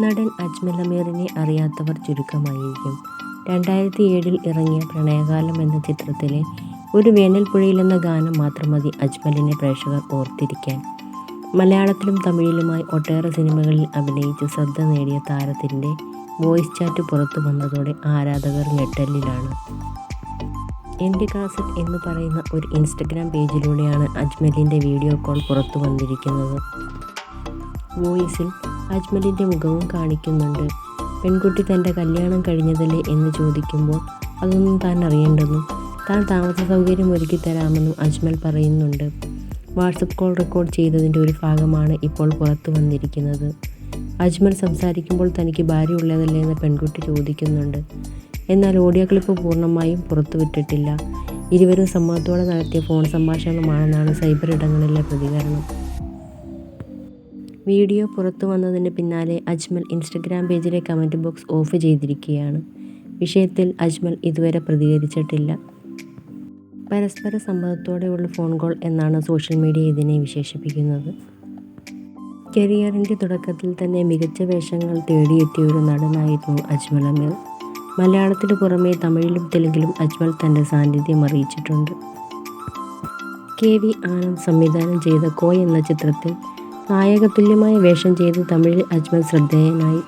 നടൻ അജ്മൽ അമീറിനെ അറിയാത്തവർ ചുരുക്കമായിരിക്കും. രണ്ടായിരത്തി ഏഴിൽ ഇറങ്ങിയ പ്രണയകാലം എന്ന ചിത്രത്തിലെ ഒരു വേനൽപ്പുഴയിൽ എന്ന ഗാനം മാത്രം മതി അജ്മലിനെ പ്രേക്ഷകർ ഓർത്തിരിക്കാൻ. മലയാളത്തിലും തമിഴിലുമായി ഒട്ടേറെ സിനിമകളിൽ അഭിനയിച്ച് ശ്രദ്ധ നേടിയ താരത്തിന്റെ വോയിസ് ചാറ്റ് പുറത്തു വന്നതോടെ ആരാധകർ ഞെട്ടലിലാണ്. എന്റെ കാസറ്റ് എന്ന് പറയുന്ന ഒരു ഇൻസ്റ്റഗ്രാം പേജിലൂടെയാണ് അജ്മലിന്റെ വീഡിയോ കോൾ പുറത്തു വന്നിരിക്കുന്നത്. വോയിസിൽ അജ്മലിന്റെ മുഖവും കാണിക്കുന്നുണ്ട്. പെൺകുട്ടി തന്റെ കല്യാണം കഴിഞ്ഞതല്ലേ എന്ന് ചോദിക്കുമ്പോൾ അതൊന്നും താൻ അറിയേണ്ടെന്നും താൻ താമസ സൗകര്യം ഒരുക്കി തരാമെന്നും അജ്മൽ പറയുന്നുണ്ട്. വാട്സപ്പ് കോൾ റെക്കോർഡ് ചെയ്തതിന്റെ ഒരു ഭാഗമാണ് ഇപ്പോൾ പുറത്തു വന്നിരിക്കുന്നത്. അജ്മൽ സംസാരിക്കുമ്പോൾ തനിക്ക് ഭാര്യ ഉള്ളതല്ലേ എന്ന് പെൺകുട്ടി ചോദിക്കുന്നുണ്ട്. എന്നാൽ ഓഡിയോ ക്ലിപ്പ് പൂർണമായും പുറത്തുവിട്ടിട്ടില്ല ഇരുവരും സമ്മതത്തോടെ നടത്തിയ ഫോൺ സംഭാഷണമാണെന്നാണ് സൈബർ ഇടങ്ങളിലെ പ്രതികരണം. വീഡിയോ പുറത്തു വന്നതിന് പിന്നാലെ അജ്മൽ ഇൻസ്റ്റഗ്രാം പേജിലെ കമന്റ് ബോക്സ് ഓഫ് ചെയ്തിരിക്കുകയാണ്. വിഷയത്തിൽ അജ്മൽ ഇതുവരെ പ്രതികരിച്ചിട്ടില്ല. പരസ്പര സമ്മതത്തോടെയുള്ള ഫോൺ കോൾ എന്നാണ് സോഷ്യൽ മീഡിയ ഇതിനെ വിശേഷിപ്പിക്കുന്നത്. കരിയറിന്റെ തുടക്കത്തിൽ തന്നെ മികച്ച വേഷങ്ങൾ തേടിയെത്തിയ ഒരു നടനായിരുന്നു അജ്മൽ അമീർ. മലയാളത്തിന് പുറമെ തമിഴിലും തെലുങ്കിലും അജ്മൽ തന്റെ സാന്നിധ്യം അറിയിച്ചിട്ടുണ്ട്. കെ വി ആനന്ദ് സംവിധാനം ചെയ്ത കോയ് എന്ന ചിത്രത്തിൽ നായകതുല്യമായ വേഷം ചെയ്ത് തമിഴിൽ അജ്മൽ ശ്രദ്ധേയനായി.